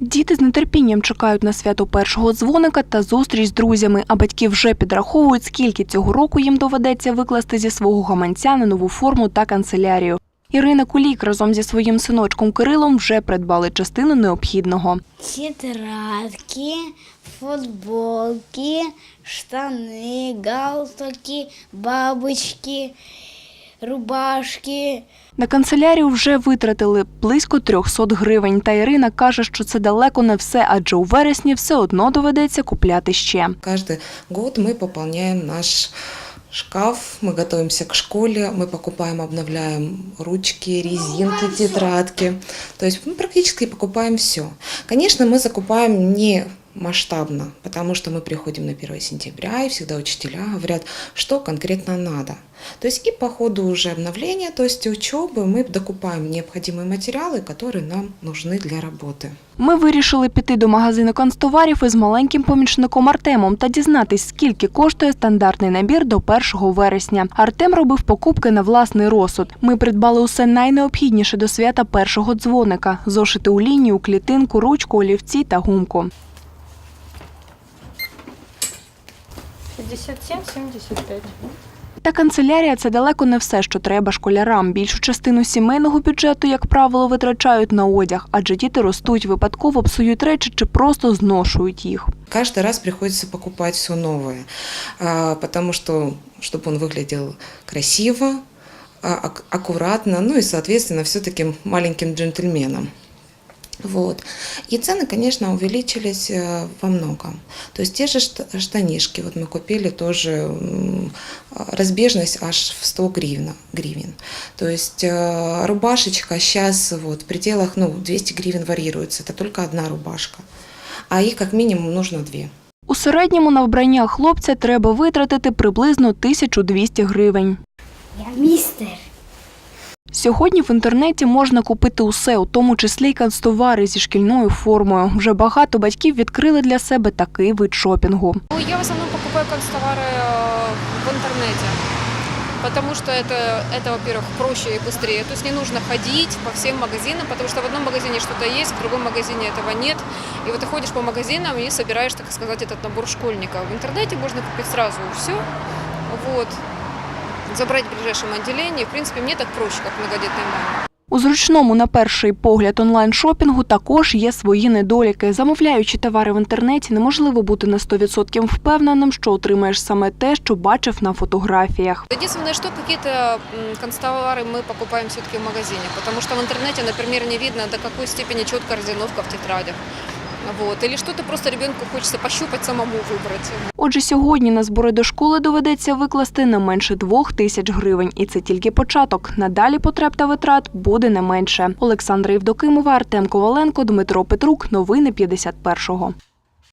Діти з нетерпінням чекають на свято першого дзвоника та зустріч з друзями, а батьки вже підраховують, скільки цього року їм доведеться викласти зі свого гаманця на нову форму та канцелярію. Ірина Кулік разом зі своїм синочком Кирилом вже придбали частину необхідного. Тетрадки, футболки, штаны, галстуки, бабочки, рубашки. На канцелярію вже витратили близько 300 гривень. Та Ірина каже, що це далеко не все, адже у вересні все одно доведеться купляти ще. Каждый год мы пополняем наш шкаф, мы готовимся к школе, мы покупаем, обновляем ручки, резинки, тетрадки. То есть мы практически покупаем все. Конечно, мы закупаем не масштабно, потому что мы приходим на 1 сентября, и всегда учителя говорят, что конкретно надо. То есть и по ходу уже обновления, то есть учебы, мы докупаем необходимые материалы, которые нам нужны для работы. Ми вирішили піти до магазину канцтоварів із маленьким помічником Артемом та дізнатись, скільки коштує стандартний набір до 1 вересня. Артем робив покупки на власний розсуд. Ми придбали усе найнеобхідніше до свята першого дзвоника: зошити у лінію, клітинку, ручку, олівці та гумку. 57-75. Та канцелярія це далеко не все, що треба школярам. Більшу частину сімейного бюджету, як правило, витрачають на одяг, адже діти ростуть, випадково псують речі чи просто зношують їх. Каждый раз приходится покупать все новое, а, потому что, чтобы он выглядел красиво, а, ак- аккуратно, ну и, соответственно, все-таки маленьким джентльменом. Вот. И цены, конечно, увеличились э, во многом. То есть те же шт- штанишки, вот мы купили тоже м, а, разбежность аж в 100 гривен. гривен. То есть э, рубашечка сейчас вот в пределах, ну, 200 гривен варьируется, это только одна рубашка. А их как минимум нужно две. У середньому на вбрання хлопця треба витратити приблизно 1200 гривень. Я мистер. Сьогодні в інтернеті можна купити усе, у тому числі й канцтовари зі шкільною формою. Вже багато батьків відкрили для себе такий вид шопінгу. Ну, я в основном покупаю канцтовары э, в интернете. Потому что это, это, во-первых, проще и быстрее. То есть не нужно ходить по всем магазинам, потому что в одном магазине что-то есть, в другом магазине этого нет. И вот ты ходишь по магазинам и собираешь, так сказать, этот набор школьника. В интернете можно купить сразу все. Вот. Забрать в ближайшем отделении. В принципе, мне так проще, как многодетной маме. У зручному на перший погляд онлайн-шопінгу також є свої недоліки. Замовляючи товари в інтернеті, неможливо бути на 100% впевненим, що отримаєш саме те, що бачив на фотографіях. Единственное, что какие-то м, канцтовары мы покупаем все-таки в магазине, потому что в интернете, например, не видно, до какой степени четкая разлиновка в тетрадях. Вот. Или что-то просто ребенку хочется пощупать самому выбрать. Отже, сьогодні на збори до школи доведеться викласти не менше двох тисяч гривень, і це тільки початок. Надалі потреб та витрат буде не менше. Олександра Євдокимова, Артем Коваленко, Дмитро Петрук. Новини 51-го.